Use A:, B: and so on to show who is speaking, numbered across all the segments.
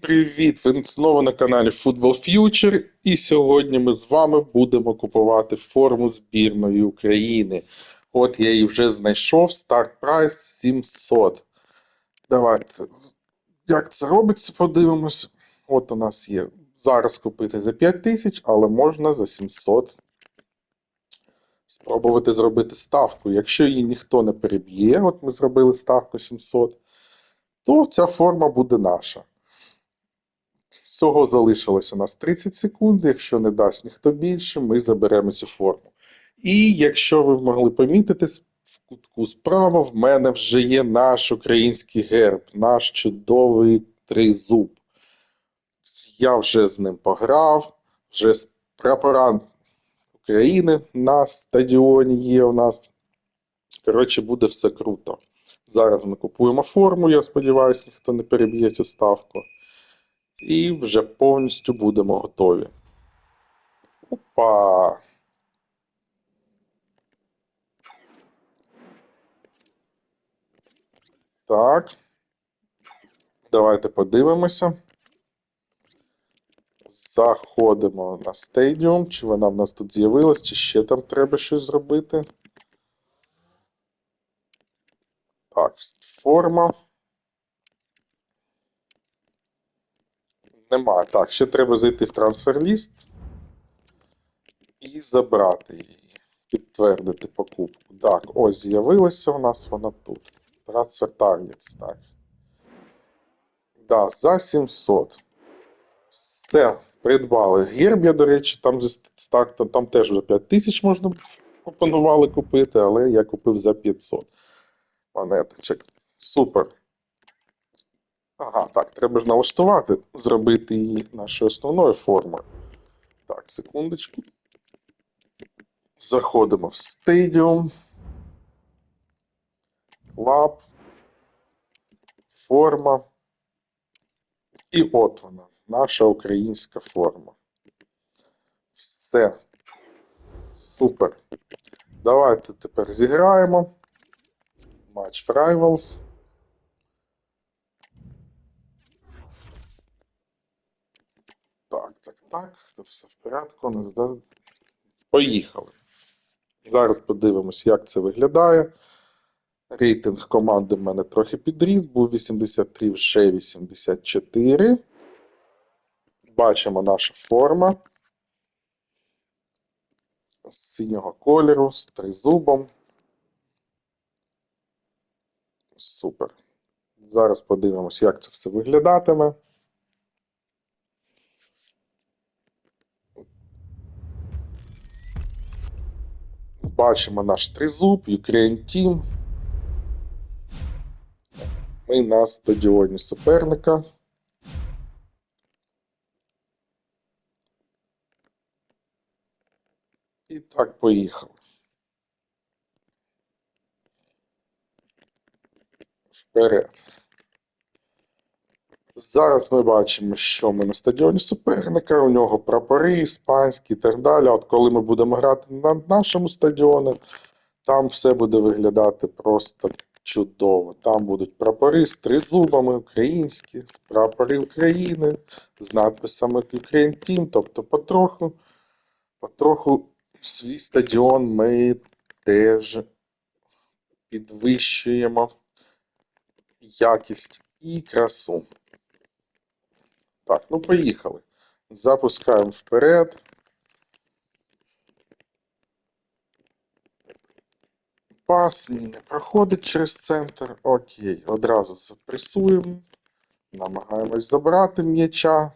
A: привіт! Ви знову на каналі Football Future, і сьогодні ми з вами будемо купувати форму збірної України. От я її вже знайшов, старт прайс 700. Давайте, як це робиться, подивимось. От у нас є зараз купити за 5000, але можна за 700 спробувати зробити ставку. Якщо її ніхто не переб'є, от ми зробили ставку 700, то ця форма буде наша. Всього залишилось у нас 30 секунд. Якщо не дасть ніхто більше, ми заберемо цю форму. І якщо ви могли помітити, в кутку справа в мене вже є наш український герб, наш чудовий тризуб. Я вже з ним пограв, вже прапора України на стадіоні є у нас. Коротше, буде все круто. Зараз ми купуємо форму, я сподіваюся, ніхто не переб'є цю ставку. І вже повністю будемо готові. Опа! Так. Давайте подивимося. Заходимо на стадіум. Чи вона в нас тут з'явилась, чи ще там треба щось зробити. Так, форма. Нема. Так, ще треба зайти в трансфер-ліст і забрати її. Підтвердити покупку. Так, ось з'явилася у нас вона тут. Transfer Targets, так. Да, за 700. Все, придбали. Герб я, до речі, там зі там теж вже 5000 можна пропонували купити, але я купив за 500 монеточок. Супер. Ага, так, треба ж налаштувати, зробити її нашою основною формою. Так, секундочку. Заходимо в Stadium. Lab. Форма. І от вона, наша українська форма. Все. Супер. Давайте тепер зіграємо. Match Rivals. Так, так. Тут все в порядку. Поїхали. Зараз подивимось, як це виглядає. Рейтинг команди в мене трохи підріс, був 83, вже 84. Бачимо наша форма. З синього кольору, з тризубом. Супер. Зараз подивимось, як це все виглядатиме. Бачимо наш тризуб, Ukraine Team. Ми на стадіоні суперника. І так, поїхали. Вперед. Зараз ми бачимо, що ми на стадіоні суперника, у нього прапори іспанські і так далі. От коли ми будемо грати на нашому стадіоні, там все буде виглядати просто чудово. Там будуть прапори з тризубами українські, з прапори України, з надписами Ukraine Team. Тобто потроху, потроху свій стадіон ми теж підвищуємо якість і красу. Так, ну поїхали. Запускаємо вперед. Пас ні, не проходить через центр. Окей, одразу запресуємо. Намагаємось забрати м'яча.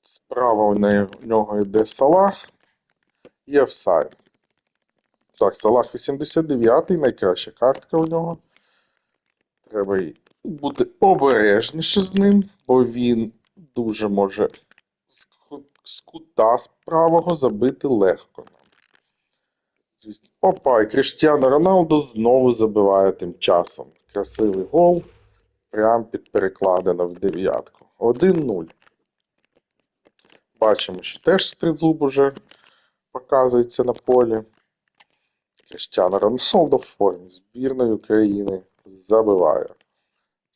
A: Справа у нього йде Салах і офсайд. Так, Салах 89-й, найкраща картка у нього. Треба й бути обережніше з ним, бо він дуже може з кута з правого забити легко. Звісно. Опа, і Кріштіано Роналдо знову забиває тим часом. Красивий гол. Прям під перекладено в дев'ятку. 1-0. Бачимо, що теж стрізуб уже показується на полі. Кріштіано Роналдо в формі збірної України забиває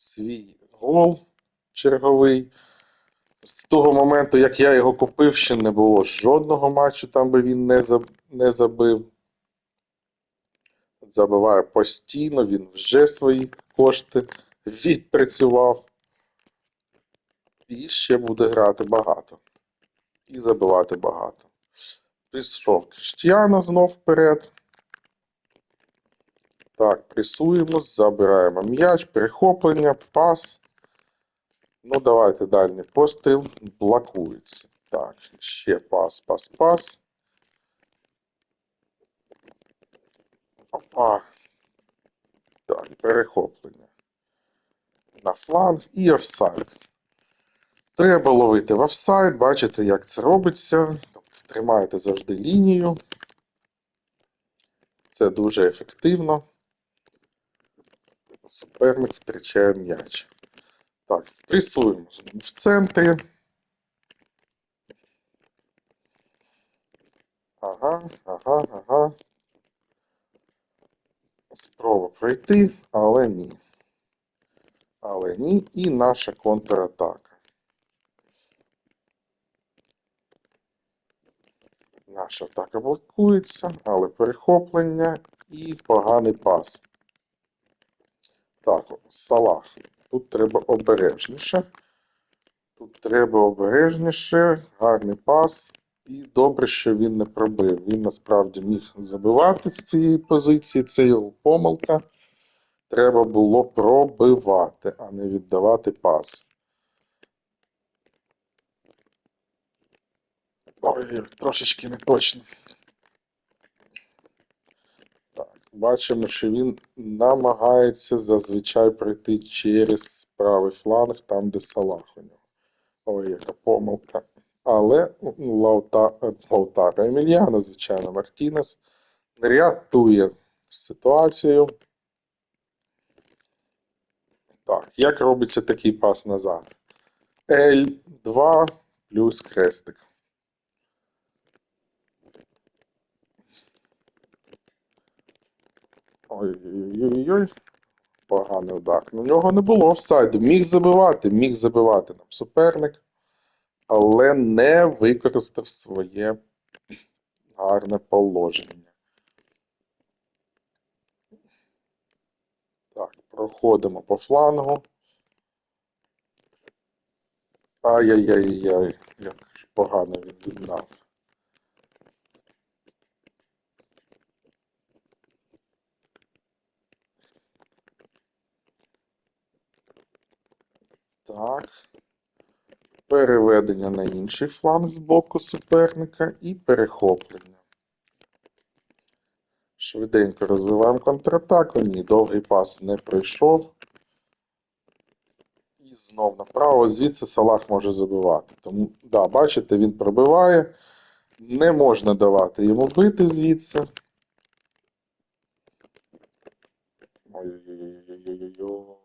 A: свій гол. черговий. З того моменту, як я його купив, ще не було жодного матчу, там би він не, заб... не забив. Забиває постійно, він вже свої кошти відпрацював. І ще буде грати багато. І забивати багато. Пішов Кріштіану знов вперед. Так, пресуємо, забираємо м'яч, перехоплення, пас. Ну, давайте дальній постріл. Блокується. Так, ще пас, пас, пас. Опа. Так, перехоплення. На фланг і офсайд. Треба ловити в офсайд, бачите, як це робиться. Тобто тримаєте завжди лінію. Це дуже ефективно. Суперник втрачає м'яч. Так, спресуємо в центрі. Ага, ага, ага. Спроба пройти, але ні. Але ні. І наша контратака. Наша атака блокується, але перехоплення і поганий пас. Так, Салах. Тут треба обережніше. Тут треба обережніше, гарний пас. І добре, що він не пробив. Він насправді міг забивати з цієї позиції, це його помилка. Треба було пробивати, а не віддавати пас. Ой, трошечки не точно. Так, бачимо, що він намагається зазвичай пройти через правий фланг, там, де Салах у нього. Ой, яка помилка. Але ну, Лаута, е, Лаутаро Емельяно, звичайно, Мартінес рятує ситуацію. Так, як робиться такий пас назад? L2 плюс крестик. Ой-ой-ой. Поганий удар. У нього не було офсайду. Міг забивати, міг забивати нам суперник, але не використав своє гарне положення. Так, проходимо по флангу. Ай-яй-яй-яй, як погано він віддав. Так. Переведення на інший фланг з боку суперника і перехоплення. Швиденько розвиваємо контратаку. Ні, довгий пас не пройшов. І знов направо. Звідси Салах може забивати. Тому, да, бачите, він пробиває. Не можна давати йому бити звідси. Ой-ой-ой-ой-ой-ой.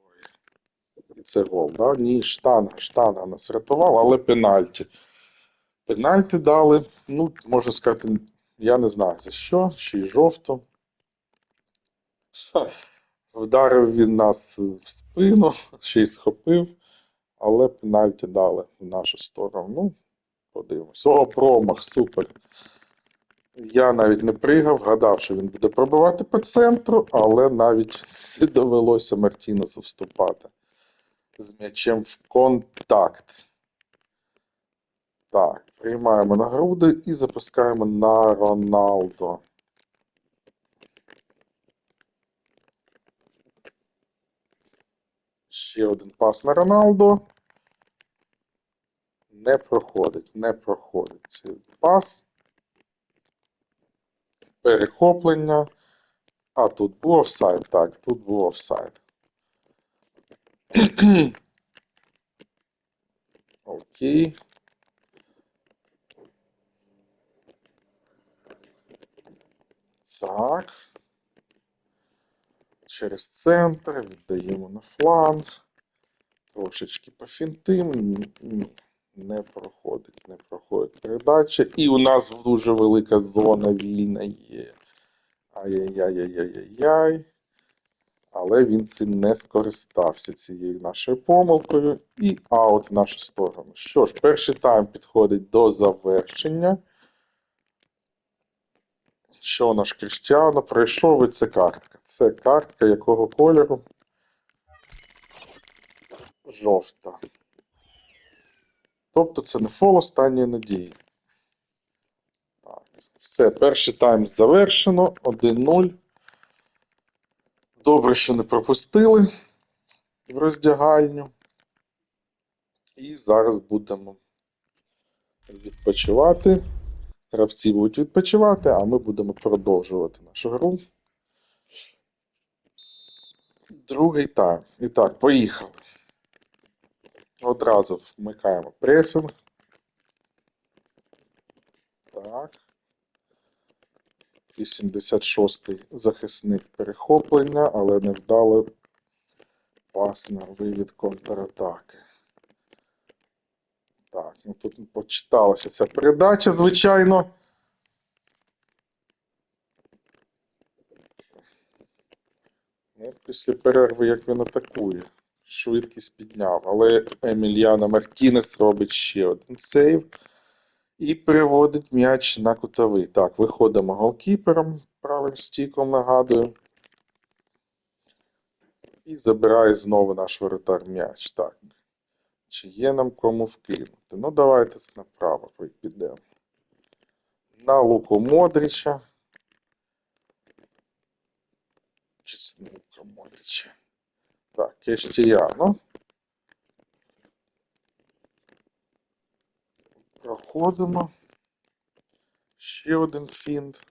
A: І це гол, да? Ні, штанга, штанга нас рятувала, але пенальті. Пенальті дали, ну, можна сказати, я не знаю за що, ще й жовто. Вдарив він нас в спину, ще й схопив, але пенальті дали в нашу сторону. Ну, подивимось. О, промах, супер. Я навіть не пригав, гадав, що він буде пробивати по центру, але навіть довелося Мартінесу вступати з м'ячем в контакт. Так, приймаємо на груди і запускаємо на Роналдо. Ще один пас на Роналдо. Не проходить, не проходить цей пас. Перехоплення. А, тут був офсайд. Так, тут був офсайд. Окей. Так. Через центр віддаємо на фланг. Трошечки пофінтим. Ні, не проходить, не проходить передача. І у нас дуже велика зона вільна є. Ай-яй-яй-яй-яй-яй. Але він цим не скористався цією нашою помилкою. І аут в нашу сторону. Що ж, перший тайм підходить до завершення. Що наш Кріштіано пройшов і це картка. Це картка якого кольору? Жовта. Тобто це не фол останньої надії. Так. Все, перший тайм завершено. 1-0. Добре, що не пропустили в роздягальню. І зараз будемо відпочивати. Гравці будуть відпочивати, а ми будемо продовжувати нашу гру. Другий тайм. І так, поїхали. Одразу вмикаємо пресинг. Так. 86-й захисник перехоплення, але невдало пас на вивід контратаки. Так, ну тут почиталася ця передача, звичайно. Ну, після перерви, як він атакує, швидкість підняв. Але Емільяно Мартінес робить ще один сейв і приводить м'яч на кутовий. Так, виходимо голкіпером, правим стіком, нагадую. І забирає знову наш воротар м'яч. Так. Чи є нам кому вкинути? Ну, давайте направо підемо. На луку Модрича. Чи Модрича? Так, Кештіяно. Проходимо. Ще один фінт.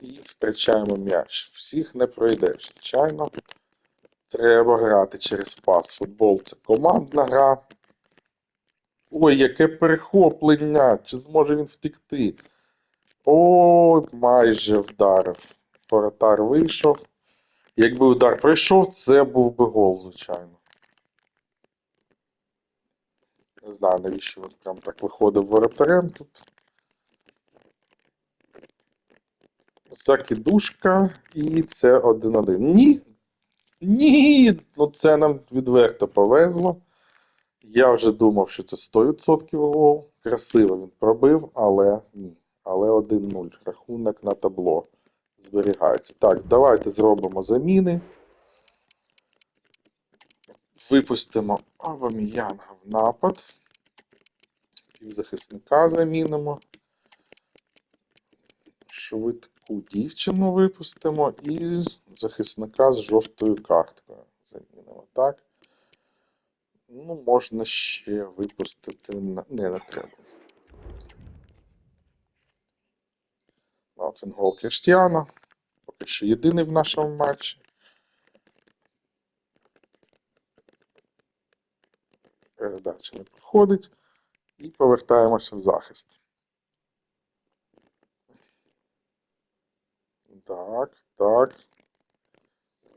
A: І втрачаємо м'яч. Всіх не пройдеш, звичайно. Треба грати через пас. Футбол це командна гра. Ой, яке перехоплення! Чи зможе він втекти? Ой, майже вдарив. Воротар вийшов. Якби удар пройшов, це був би гол, звичайно. Не знаю, навіщо він прям так виходив воротарем тут. Закидушка, і це 1-1. Ні, ні, ну це нам відверто повезло. Я вже думав, що це 100% гол. Красиво він пробив, але ні. Але 1-0. Рахунок на табло зберігається. Так, давайте зробимо заміни. Випустимо Абаміянга в напад. Півзахисника замінимо. Швидку дівчину випустимо і захисника з жовтою карткою замінимо. Так. Ну, можна ще випустити. Не, не треба. От він гол Кріштіана. Поки що єдиний в нашому матчі. Передача не проходить. І повертаємося в захист. Так, так.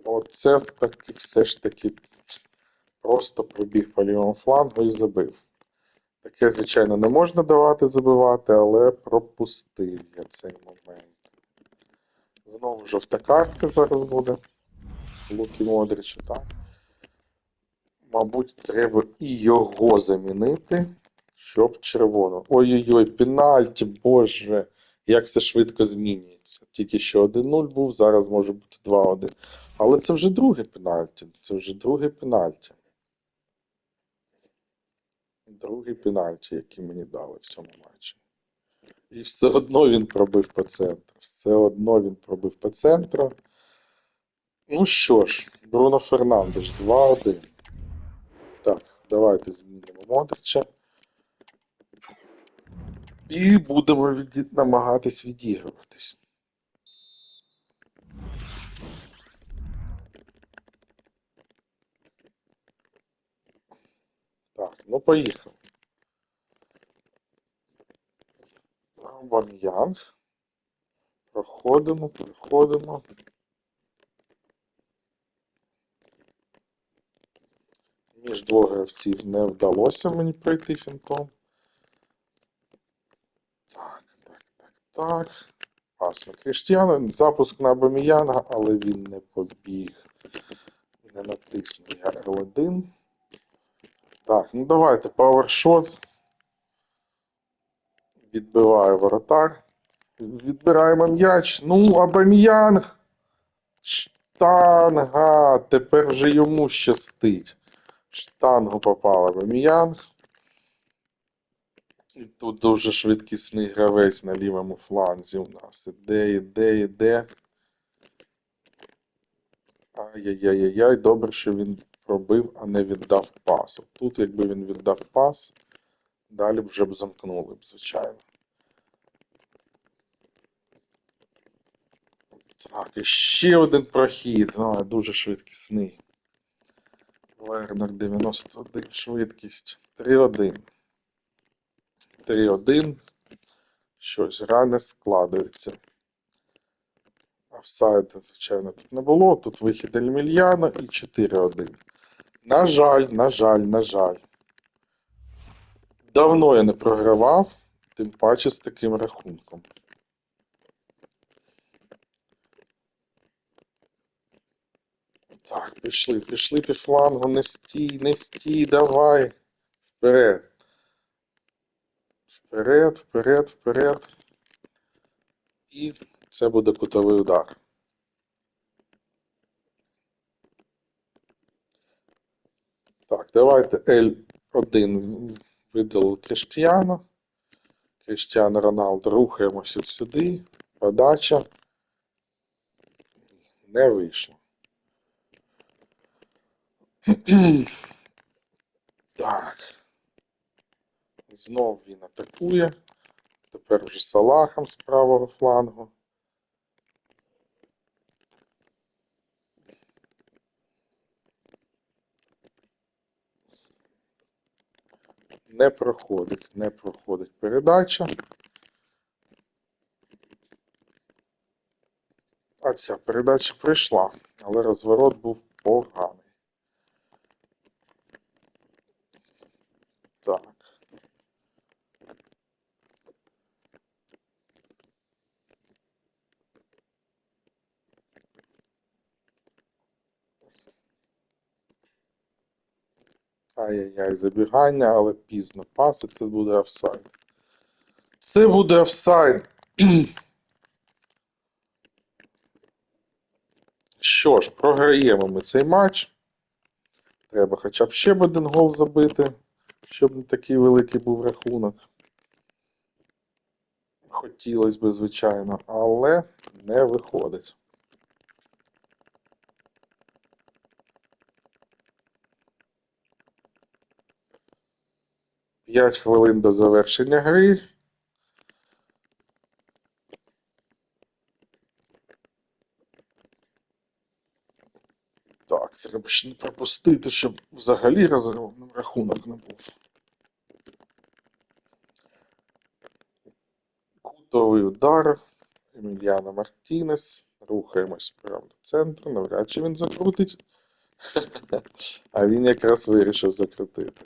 A: Оце таки все ж таки просто пробіг по лівому флангу і забив. Таке, звичайно, не можна давати забивати, але пропустив я цей момент. Знову жовта картка зараз буде. Луки Модрича, так. Мабуть, треба і його замінити, щоб червоно. Ой-ой-ой, пенальті, боже, як це швидко змінюється. Тільки що 1-0 був, зараз може бути 2-1. Але це вже друге пенальті. Це вже друге пенальті. Другий пенальті, який мені дали в цьому матчі. І все одно він пробив по центру. Все одно він пробив по центру. Ну що ж, Бруно Фернандеш 2-1. Так, давайте змінимо Модрича. І будемо віді... намагатись відігруватись. Так, ну поїхали. Бам'янг. Проходимо, проходимо. Між двох гравців не вдалося мені пройти фінтом. Так, так, так, так. Пас на Кріштіана. Запуск на Баміянга, але він не побіг. Не натиснув я L1. Так, ну давайте павершот. Відбиває воротар. Відбираємо м'яч. Ну, Абам'янг. Штанга. Тепер вже йому щастить. Штангу попав Абам'янг. І тут дуже швидкісний гравець на лівому фланзі у нас. Іде, іде, іде. Ай-яй-яй-яй, добре, що він пробив, а не віддав пас. Тут, якби він віддав пас, далі вже б замкнули б, звичайно. Так, і ще один прохід. А, дуже швидкісний. Вернер 91, швидкість 3-1. 3-1. Щось гра не складається. Офсайд, звичайно, тут не було. Тут вихід Ельмільяна і 4-1. На жаль, на жаль, на жаль. Давно я не програвав, тим паче з таким рахунком. Так, пішли, пішли під флангу, не стій, не стій, давай. Вперед. Вперед, вперед, вперед. І це буде кутовий удар. Так, давайте L1 видали Криштіану. Криштіану Роналдо рухаємося сюди. Подача. Не вийшло. Так. Знов він атакує. Тепер вже Салахом з правого флангу. Не проходить, не проходить передача. А ця передача прийшла, але розворот був поганий. Так. Ай-яй-яй, забігання, але пізно. Пас, це буде офсайд. Це буде офсайд. Що ж, програємо ми цей матч. Треба хоча б ще б один гол забити, щоб такий великий був рахунок. Хотілося б, звичайно, але не виходить. П'ять хвилин до завершення гри. Так, треба ще не пропустити, щоб взагалі розгромний рахунок не був. Кутовий удар. Еміліано Мартінес. Рухаємось прямо до центру. Навряд чи він закрутить. А він якраз вирішив закрутити.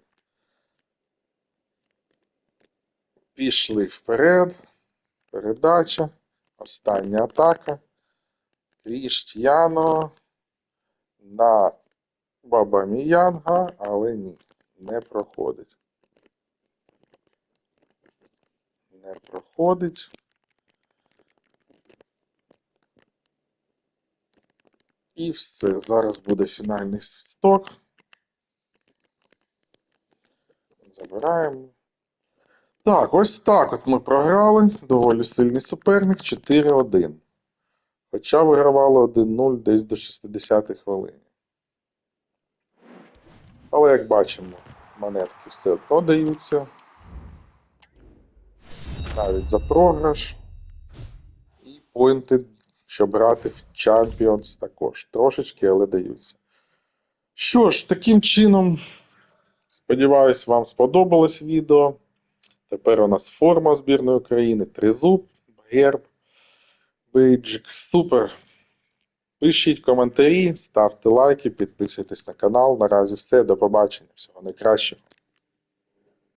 A: Пішли вперед. Передача. Остання атака. Кріштіано на Бабаміянга, але ні, не проходить. Не проходить. І все. Зараз буде фінальний свисток. Забираємо. Так, ось так от ми програли. Доволі сильний суперник 4-1. Хоча вигравали 1-0 десь до 60-ї хвилини. Але як бачимо, монетки все одно даються. Навіть за програш. І поінти, щоб грати в Champions також. Трошечки, але даються. Що ж, таким чином, сподіваюсь, вам сподобалось відео. Тепер у нас форма збірної України, тризуб, герб, бейджик. Супер. Пишіть коментарі, ставте лайки, підписуйтесь на канал. Наразі все. До побачення. Всього найкращого.